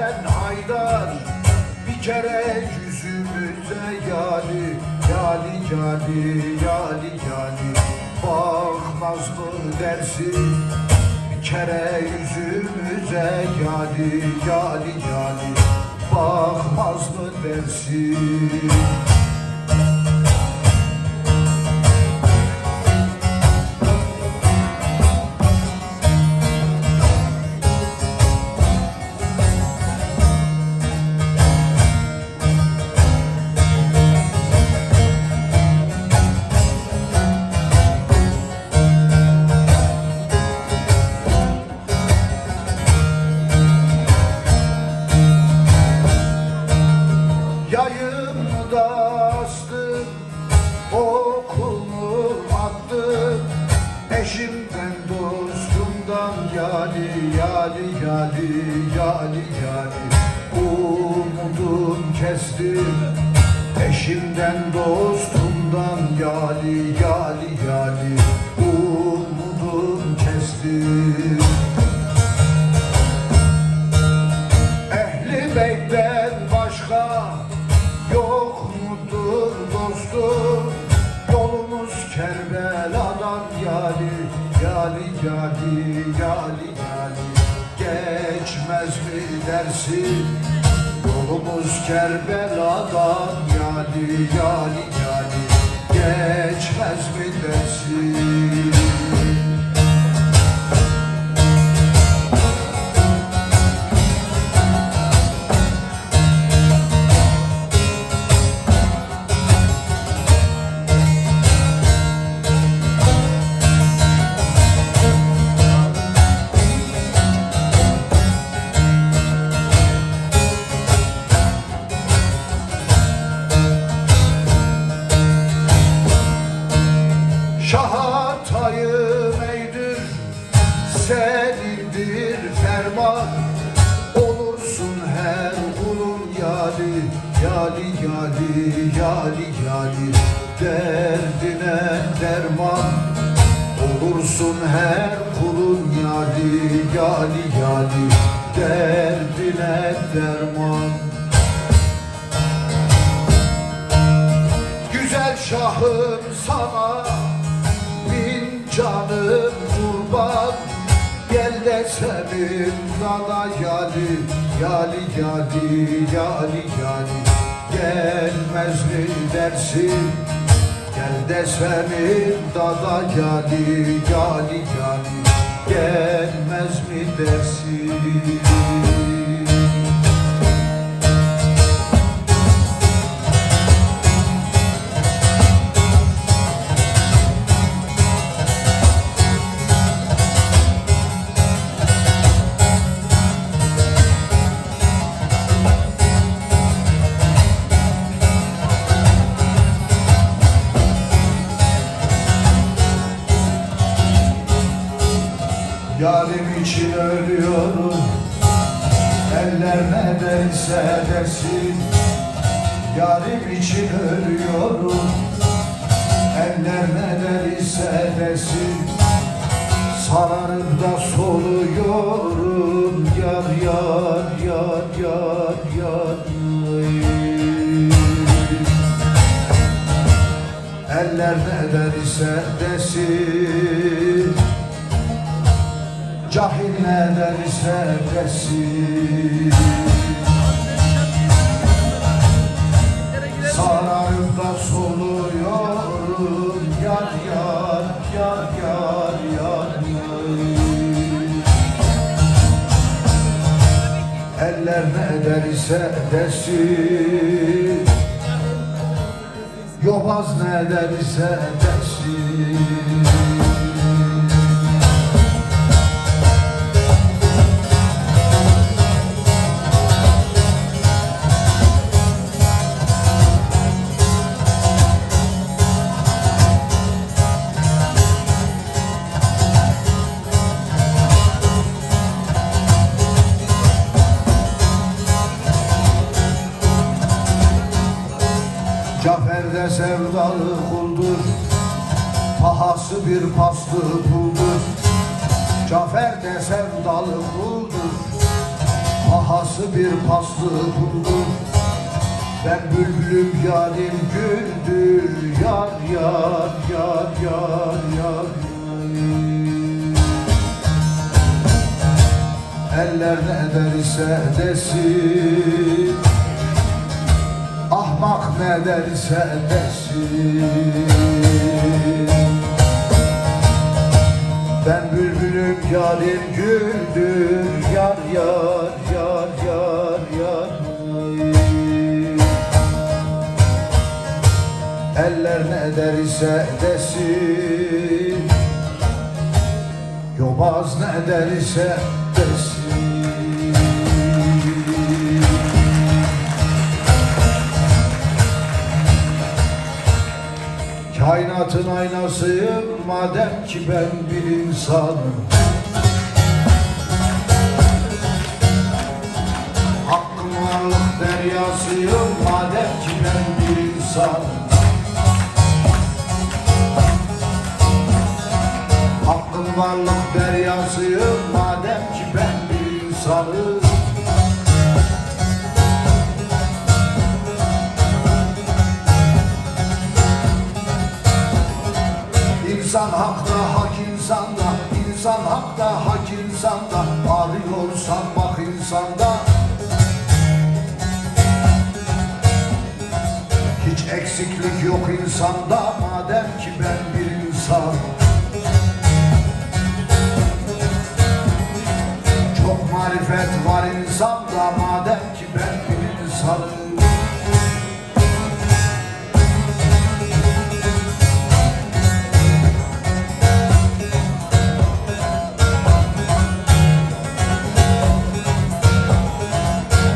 sen Haydar. Bir kere yüzümüze yali Yali yali yali yali. Bakmaz mı dersin? Bir kere yüzümüze yali yali yali. Bakmaz mı dersin kestim Eşimden dostumdan Yali yali yali Umudum kestim Ehli beytten başka yok mudur dostum? Yolumuz Kerbela'dan yali, yali, yali, yali, yali. Geçmez mi dersin? Kerbela'dan yali, yali, yali. Geçmez mi dersin? Şahım sana bin canım kurban. Gel de senin dana yali Yali yali yali yali. Gelmez mi dersin? Gel de senin dada yali yali yali. Gelmez mi dersin Yarim için ölüyorum. Eller ne derse desin Yarim için ölüyorum. Eller ne derse desin Sararıp da soluyorum. Yar yar yar yar yar Eller ne derse desin Cahil ne derse desin Sararıp da soluyorum Yar yar yar yar yar. Eller ne derse desin. Yobaz ne derse desin buldum Ben bülbülüm yarim güldü Yar yar yar yar yar Eller ne derse desin Ahmak ne derse desin. Ben bülbülüm yarim güldür yar yar Eller ne derse desin? Yobaz ne derse desin? Kainatın aynasıyım madem ki ben bir insanım. Hakkın varlık deryasıyım madem ki ben bir insanım varlık deryasıyım madem ki ben bir insanım. İnsan hakta, hak insanda İnsan hakta, hak insanda. Arıyorsan bak insanda. Hiç eksiklik yok insanda. Madem ki ben marifet var insanda Madem ki ben bir insanım.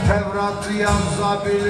Tevrat'ı yazabilirim,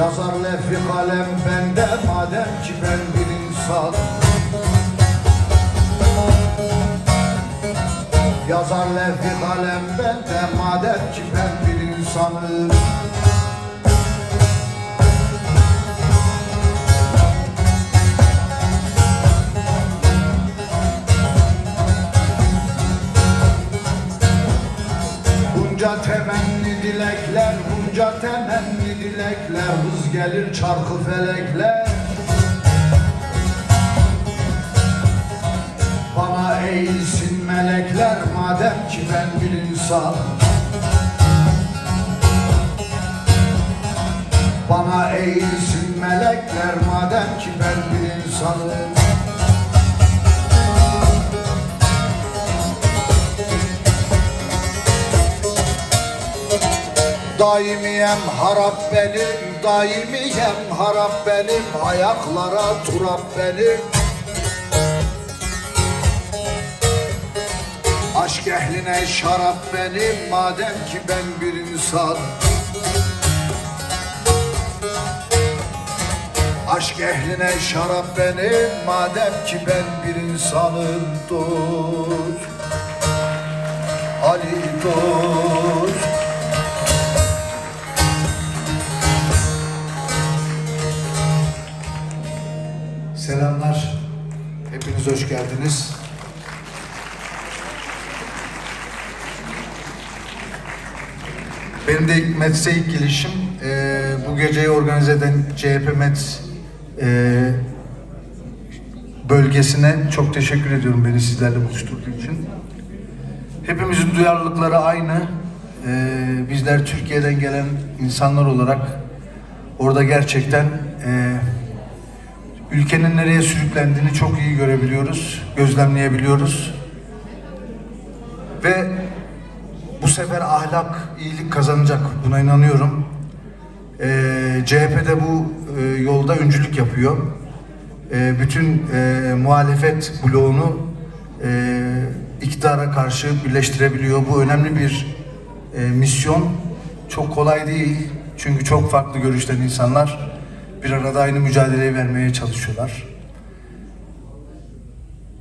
Yazar lefri kalem bende, madem ki ben bir insan. Yazar lefri kalem bende, madem ki ben bir insanım. Bunca temenni dilekler, bunca temenni dilekler Hız gelir çarkı felekler. Bana eğilsin melekler madem ki ben bir insan Bana eğilsin melekler madem ki ben bir insanım Daimiyem harap benim, daimiyem harap benim Ayaklara turap benim. Aşk ehline şarap benim Madem ki ben bir insan. Aşk ehline şarap benim Madem ki ben bir insanım Dur Ali dur Hepiniz hoş geldiniz. Benim de ilk Mets'e ilk gelişim. Ee, bu geceyi organize eden CHP Mets e, bölgesine çok teşekkür ediyorum beni sizlerle buluşturduğu için. Hepimizin duyarlılıkları aynı. Ee, bizler Türkiye'den gelen insanlar olarak orada gerçekten e, ülkenin nereye sürüklendiğini çok iyi görebiliyoruz, gözlemleyebiliyoruz. Ve bu sefer ahlak, iyilik kazanacak. Buna inanıyorum. Ee, CHP de bu e, yolda öncülük yapıyor. Ee, bütün e, muhalefet bloğunu e, iktidara karşı birleştirebiliyor. Bu önemli bir e, misyon. Çok kolay değil. Çünkü çok farklı görüşten insanlar bir arada aynı mücadeleyi vermeye çalışıyorlar.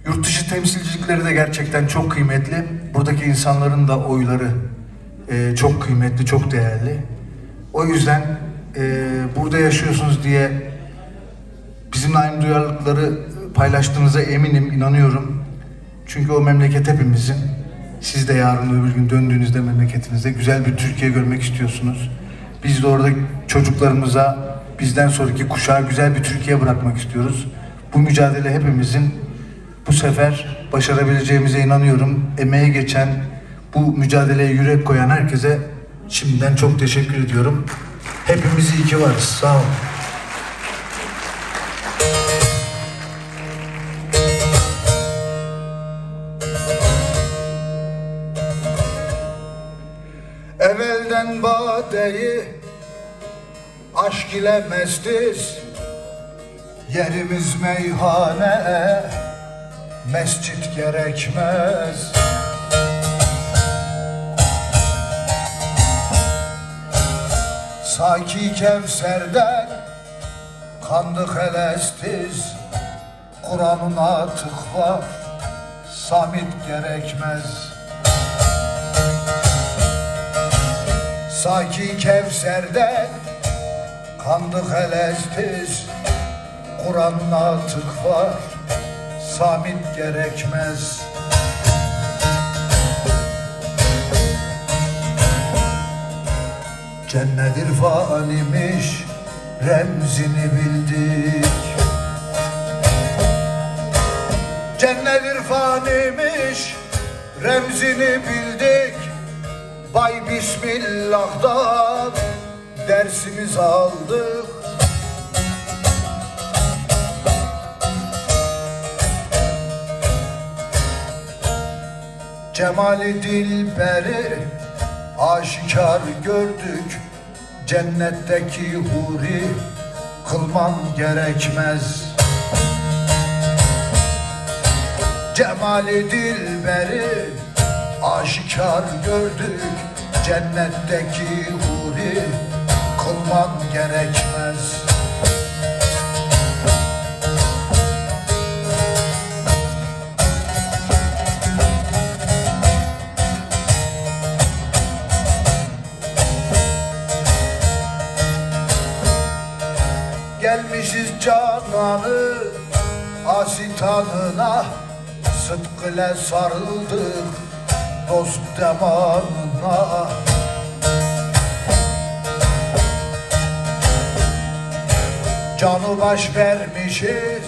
Yurt dışı temsilcilikleri de gerçekten çok kıymetli. Buradaki insanların da oyları e, çok kıymetli, çok değerli. O yüzden e, burada yaşıyorsunuz diye bizimle aynı duyarlılıkları paylaştığınıza eminim, inanıyorum. Çünkü o memleket hepimizin. Siz de yarın öbür gün döndüğünüzde memleketinizde güzel bir Türkiye görmek istiyorsunuz. Biz de orada çocuklarımıza, bizden sonraki kuşağa güzel bir Türkiye bırakmak istiyoruz. Bu mücadele hepimizin. Bu sefer başarabileceğimize inanıyorum. Emeğe geçen, bu mücadeleye yürek koyan herkese şimdiden çok teşekkür ediyorum. Hepimiz iyi ki varız. Sağ olun. Evvelden badeyi aşk ile mestiz Yerimiz meyhane. Mescit gerekmez. Saki Kevser'den kandık elestiz Kur'an'ın atık var Samit gerekmez. Saki Kevser'den kandık elestiz Kur'an'ın atık var Samit gerekmez. Cennet irfan imiş Remzini bildik. Cennet irfan imiş Remzini bildik. Bay Bismillah'dan Dersimiz aldık Cemali Dilber'i aşikar gördük. Cennetteki huri kılman gerekmez. Cemali Dilber'i aşikar gördük. Cennetteki huri kılman gerekmez. Gelmişiz cananı asitanına Sıdk ile sarıldık dost demanına Canı baş vermişiz.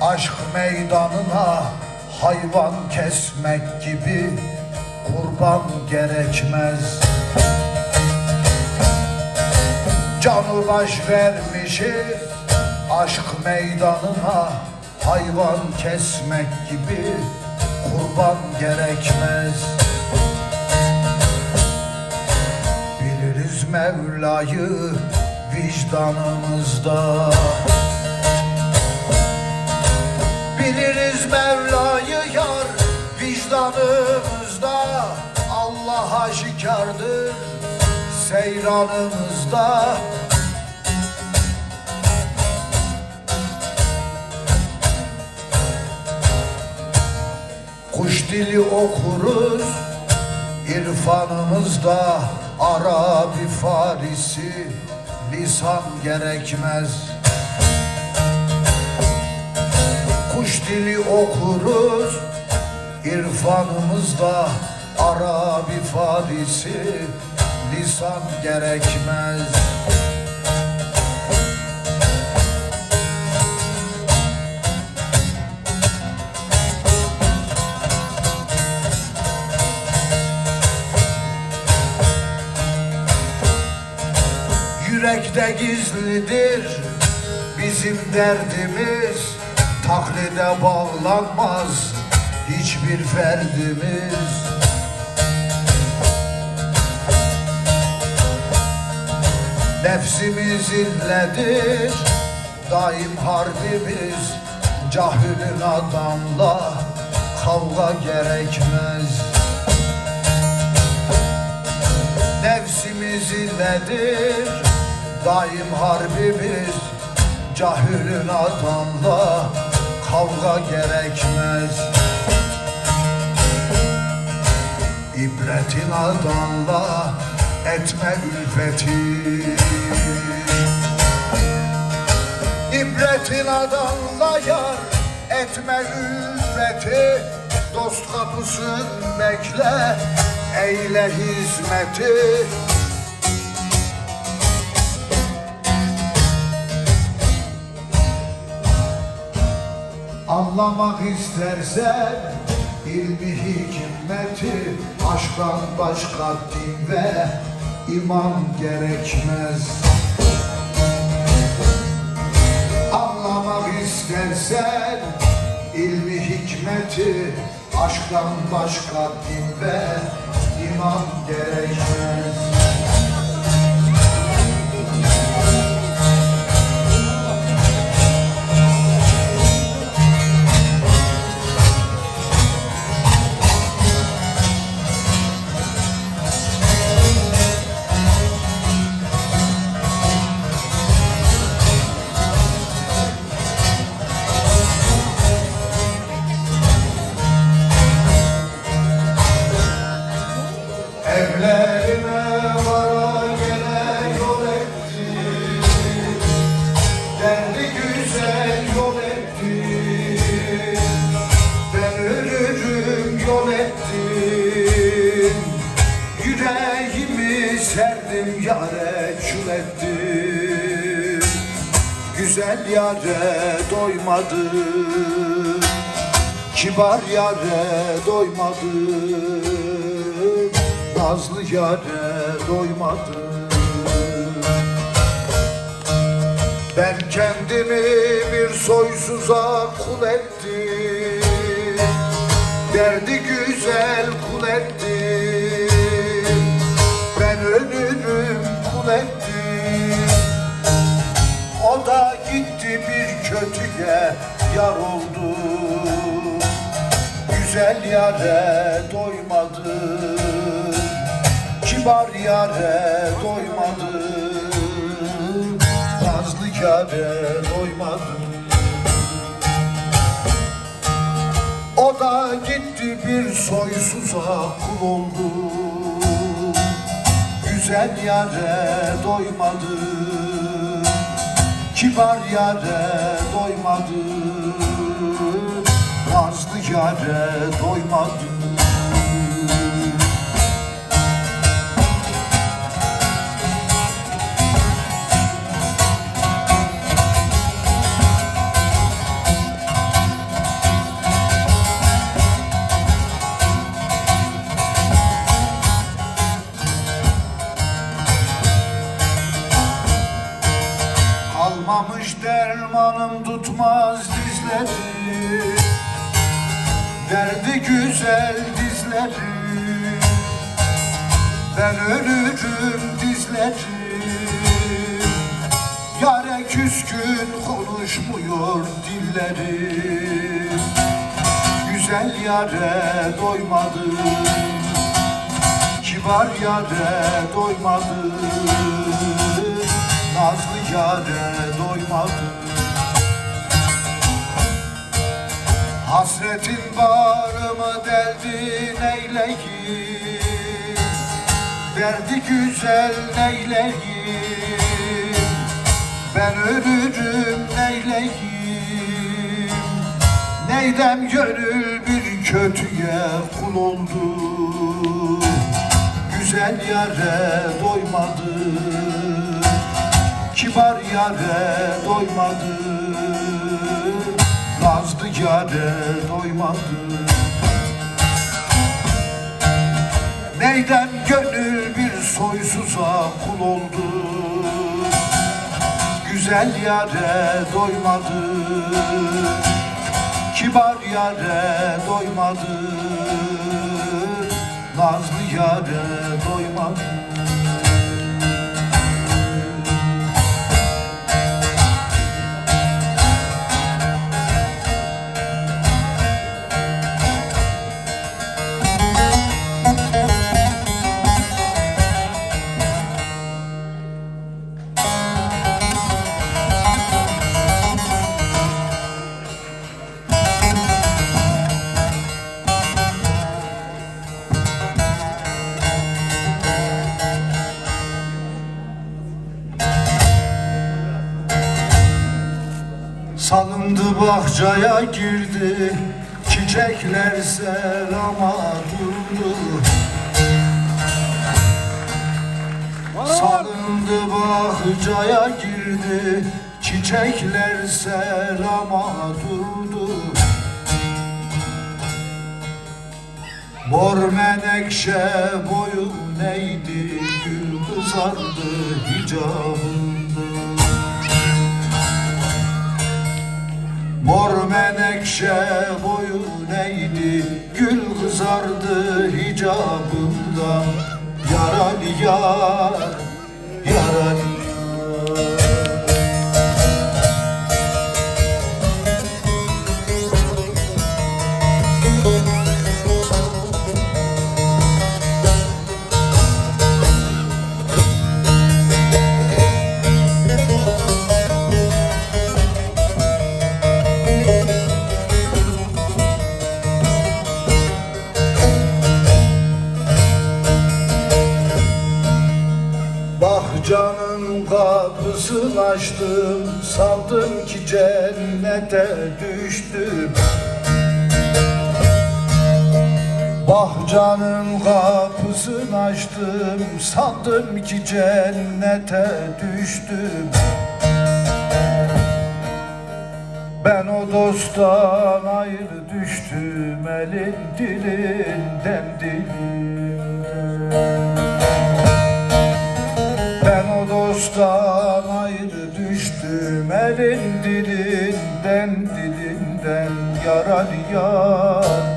Aşk meydanına Hayvan kesmek gibi kurban gerekmez. Canı baş vermişiz. Aşk meydanına Hayvan kesmek gibi kurban gerekmez. Biliriz Mevla'yı vicdanımızda. Biliriz Mevla'yı yar vicdanımızda. Allah aşikardır seyranımızda. Kuş dili okuruz irfanımızda. Arabi Farisi lisan gerekmez. Kuş dili okuruz irfanımızda Arabi Farisi lisan gerekmez yürekte gizlidir Bizim derdimiz. Taklide bağlanmaz Hiçbir ferdimiz. Nefsimiz illedir Daim harbimiz. Cahilin adamla Kavga gerekmez. Nefsimiz illedir Daim harbimiz Cahilin adamla Kavga gerekmez. İbretin adamla etme ülfeti. İbretin adamla yar etme ülfeti. Dost kapısın bekle eyle hizmeti Anlamak istersen ilmi hikmeti Aşktan başka din ve iman gerekmez. Anlamak istersen ilmi hikmeti Aşktan başka din ve iman gerekmez Kibar yare doymadım Nazlı yare doymadım. Ben kendimi bir soysuza kul ettim Derdi güzel kul ettim. Ben ölürüm kul ettim o da gitti bir kötüye yar oldu Güzel yare doymadı. Kibar yare doymadı. Nazlı yare doymadı. O da gitti bir soysuza kul oldu. Güzel yare doymadı. Kibar yare doymadı Nazlı yare doymadım Kibar yare doymadı. Nazlı yare doymadı. Hasretin bağrımı deldi neyleyim Derdi güzel neyleyim Ben ölürüm neyleyim Neydem gönül bir kötüye kul oldu. Güzel yare doymadı. Kibar yare doymadı. Nazlı yare doymadı. Neyden gönül bir soysuza kul oldu. Güzel yare doymadı Kibar yare doymadı Nazlı yare doymadı bahçaya girdi Çiçekler selama durdu. Salındı bahçaya girdi Çiçekler selama durdu. Mor menekşe boyu neydi Gül kızardı hicabında Mor menekşe boyu neydi Gül kızardı hicabında Yaralı yar, yaralı Bahçanın kapısını açtım Sandım ki cennete düştüm. Bahçanın kapısını açtım Sandım ki cennete düştüm. Ben o dosttan ayrı düştüm Elin dilinden o dosttan ayrı düştüm elin dilinden dilinden yaralı yar,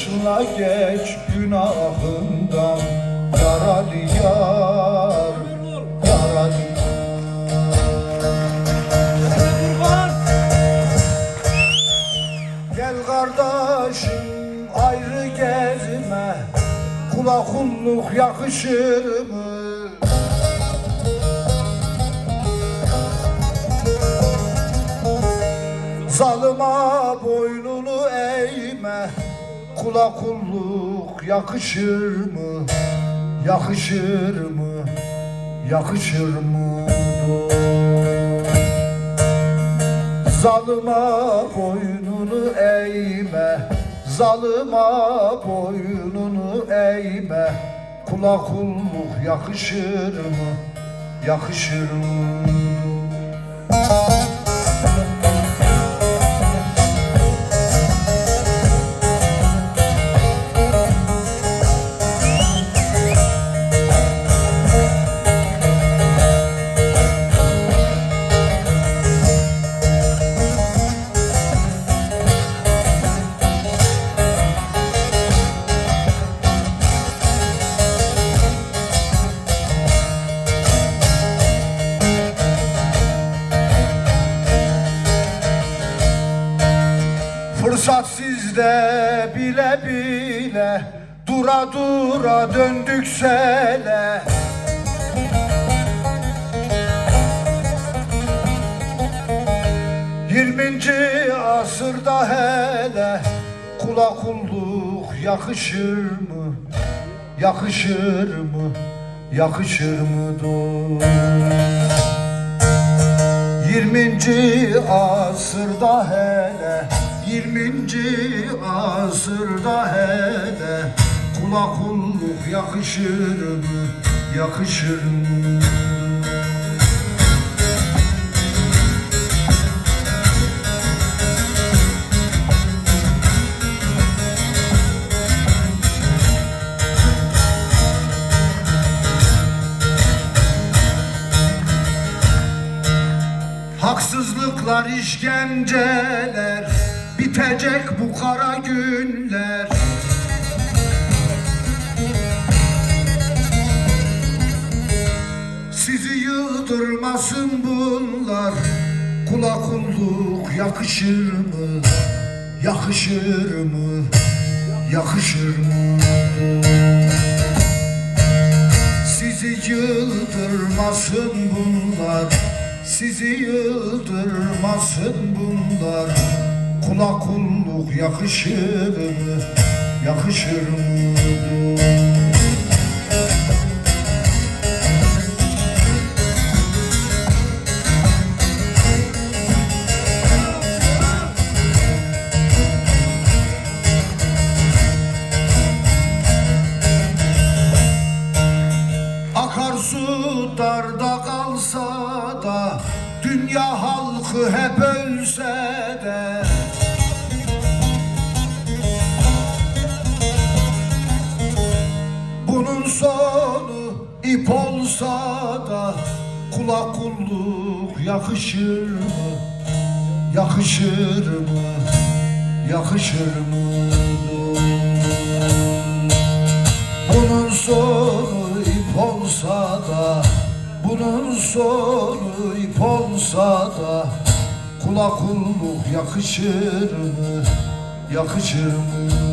Bağışla geç günahından. Yaralı yar Yaralı Gel kardeşim ayrı gezme. Kula kulluk yakışır mı? Zalıma eğme Kula kulluk yakışır mı? Yakışır mı? Yakışır mı? Zalıma boynunu eğme Zalıma boynunu eğme Kula kulluk yakışır mı? Yakışır mı? Kulluk yakışır mı? Yakışır mı? Yakışır mı dost? Yirminci asırda hele Yirminci asırda hele Kula kulluk yakışır mı? Yakışır mı? Acılar işkenceler Bitecek bu kara günler Sizi yıldırmasın bunlar Kula yakışır mı? Yakışır mı? Yakışır mı? Sizi yıldırmasın bunlar Sizi yıldırmasın bunlar Kula kulluk yakışır mı? Yakışır mı? Sonu ip olsa da Kula kulluk yakışır mı? Yakışır mı? Yakışır mı? Bunun sonu ip olsa da Bunun sonu ip olsa da Kula kulluk yakışır mı? Yakışır mı?